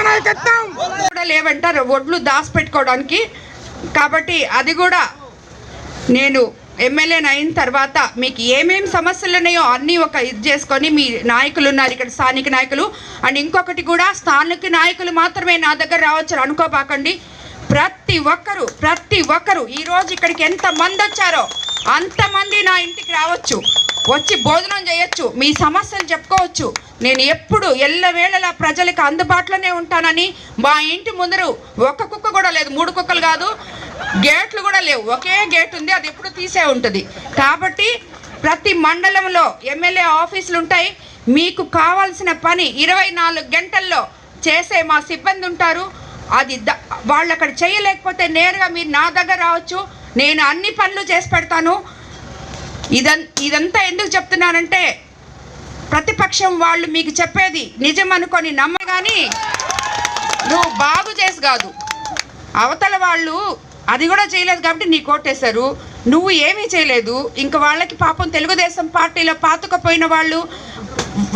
కూడా లేవంటారు. ఒడ్లు దాచిపెట్టుకోవడానికి. కాబట్టి అది కూడా నేను ఎమ్మెల్యేని అయిన తర్వాత మీకు ఏమేమి సమస్యలు ఉన్నాయో అన్నీ ఒక ఇది చేసుకొని మీ నాయకులు ఉన్నారు ఇక్కడ స్థానిక నాయకులు. అండ్ ఇంకొకటి కూడా స్థానిక నాయకులు మాత్రమే నా దగ్గర రావచ్చు అనుకోబాకండి. ప్రతి ఒక్కరు ప్రతి ఒక్కరు ఈరోజు ఇక్కడికి ఎంత మంది వచ్చారో అంతమంది నా ఇంటికి రావచ్చు వచ్చి భోజనం చేయొచ్చు మీ సమస్యలు చెప్పుకోవచ్చు. నేను ఎప్పుడు ఎల్లవేళలా ప్రజలకు అందుబాటులోనే ఉంటానని మా ఇంటి ముందరు ఒక్క కుక్క కూడా లేదు మూడు కుక్కలు కాదు గేట్లు కూడా లేవు. ఒకే గేట్ ఉంది అది ఎప్పుడు తీసే ఉంటుంది. కాబట్టి ప్రతి మండలంలో ఎమ్మెల్యే ఆఫీసులు ఉంటాయి. మీకు కావాల్సిన పని ఇరవై నాలుగు గంటల్లో చేసే మా సిబ్బంది ఉంటారు. అది ద- వాళ్ళు అక్కడ చేయలేకపోతే నేరుగా మీరు నా దగ్గర రావచ్చు. నేను అన్ని పనులు చేసి పెడతాను. ఇదం ఇదంతా ఎందుకు చెప్తున్నానంటే ప్రతిపక్షం వాళ్ళు మీకు చెప్పేది నిజం అనుకొని నమ్మగాని నువ్వు బాగు చేసి కాదు. అవతల వాళ్ళు అది కూడా చేయలేదు కాబట్టి నీ కోటేశారు నువ్వు ఏమీ చేయలేదు. ఇంక వాళ్ళకి పాపం తెలుగుదేశం పార్టీలో పాతుకపోయిన వాళ్ళు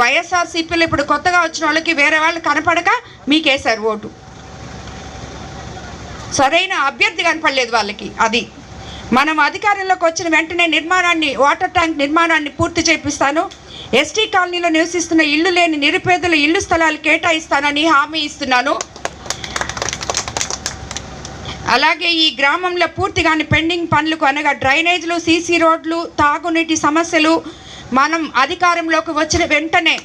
వైఎస్ఆర్సీపీలో ఇప్పుడు కొత్తగా వచ్చిన వాళ్ళకి వేరే వాళ్ళు కనపడక మీకేశారు ఓటు. సరైన అభ్యర్థి కనపడలేదు వాళ్ళకి అది. మనం అధికారంలోకి వచ్చిన వెంటనే నిర్మాణాన్ని వాటర్ ట్యాంక్ నిర్మాణాన్ని పూర్తి చేపిస్తాను. ఎస్టీ కాలనీలో నివసిస్తున్న ఇల్లు లేని నిరుపేదల ఇల్లు స్థలాలు కేటాయిస్తానని హామీ ఇస్తున్నాను. అలాగే ఈ గ్రామంలో పూర్తిగాని పెండింగ్ పనులకు అనగా డ్రైనేజ్లు సీసీ రోడ్లు తాగునీటి సమస్యలు మనం అధికారంలోకి వచ్చిన వెంటనే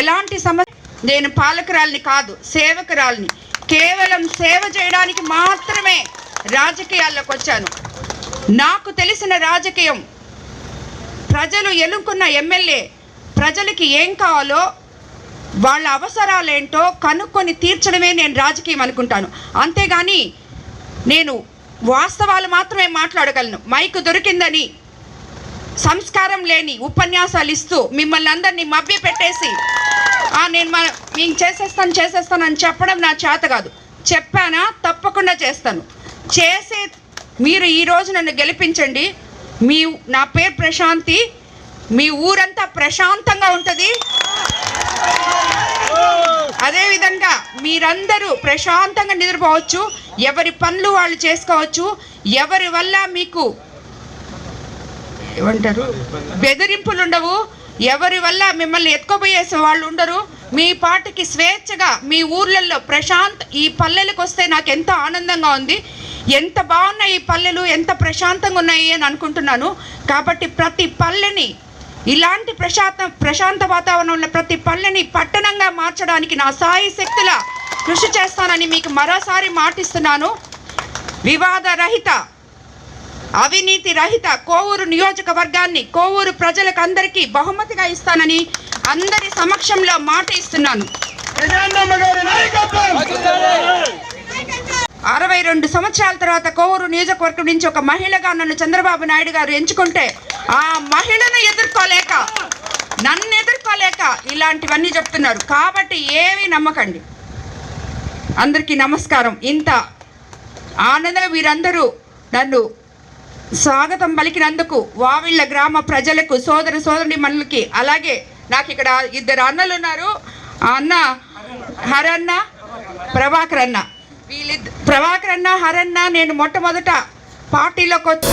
ఎలాంటి సమస్య నేను పాలకురాలిని కాదు సేవకురాలిని. కేవలం సేవ చేయడానికి మాత్రమే రాజకీయాల్లోకి వచ్చాను. నాకు తెలిసిన రాజకీయం. ప్రజలు ఎలుకున్న ఎమ్మెల్యే ప్రజలకి ఏం కావాలో వాళ్ళ అవసరాలేంటో కనుక్కొని తీర్చడమే నేను రాజకీయం అనుకుంటాను. అంతేగాని నేను వాస్తవాలు మాత్రమే మాట్లాడగలను. మైకు దొరికిందని సంస్కారం లేని ఉపన్యాసాలు ఇస్తూ మిమ్మల్ని అందరినీ మభ్య పెట్టేసి నేను మన నేను చేసేస్తాను చేసేస్తాను అని చెప్పడం నా చేత కాదు. చెప్పానా? తప్పకుండా చేస్తాను. చేసే మీరు ఈరోజు నన్ను గెలిపించండి. మీ నా పేరు ప్రశాంతి. మీ ఊరంతా ప్రశాంతంగా ఉంటుంది. అదేవిధంగా మీరందరూ ప్రశాంతంగా నిద్రపోవచ్చు. ఎవరి పనులు వాళ్ళు చేసుకోవచ్చు. ఎవరి వల్ల మీకు ఏమంటారు? బెదిరింపులు ఉండవు ఎవరి వల్ల మిమ్మల్ని ఎత్తుకోబోయేసే వాళ్ళు ఉండరు. మీ పాటికి స్వేచ్ఛగా మీ ఊర్లలో ప్రశాంత్ ఈ పల్లెలకు వస్తే నాకు ఎంతో ఆనందంగా ఉంది. ఎంత బాగున్నాయి ఈ పల్లెలు ఎంత ప్రశాంతంగా ఉన్నాయి అని అనుకుంటున్నాను. కాబట్టి ప్రతి పల్లెని ఇలాంటి ప్రశాంత ప్రశాంత వాతావరణం ఉన్న ప్రతి పల్లెని పట్టణంగా మార్చడానికి నా సాయి శక్తుల కృషి చేస్తానని మీకు మరోసారి మాటిస్తున్నాను. వివాద రహిత అవినీతి రహిత కోవూరు నియోజకవర్గాన్ని కోవూరు ప్రజలకు అందరికీ బహుమతిగా ఇస్తానని అందరి సమక్షంలో మాట ఇస్తున్నాను అరవై రెండు సంవత్సరాల తర్వాత కోవూరు నియోజకవర్గం నుంచి ఒక మహిళగా నన్ను చంద్రబాబు నాయుడు గారు ఎంచుకుంటే ఆ మహిళను ఎదుర్కోలేక నన్ను ఎదుర్కోలేక ఇలాంటివన్నీ చెప్తున్నారు. కాబట్టి ఏమీ నమ్మకండి. అందరికీ నమస్కారం. ఇంత ఆనందంగా మీరందరూ నన్ను స్వాగతం పలికినందుకు వావిళ్ళ గ్రామ ప్రజలకు సోదర సోదరి మనులకి అలాగే నాకు ఇక్కడ ఇద్దరు అన్నలు ఉన్నారు. ఆ అన్న హరన్న ప్రభాకర్ అన్న. వీళ్ళిద్ద ప్రభాకర్ అన్న హరన్న నేను మొట్టమొదట పార్టీలోకి వచ్చి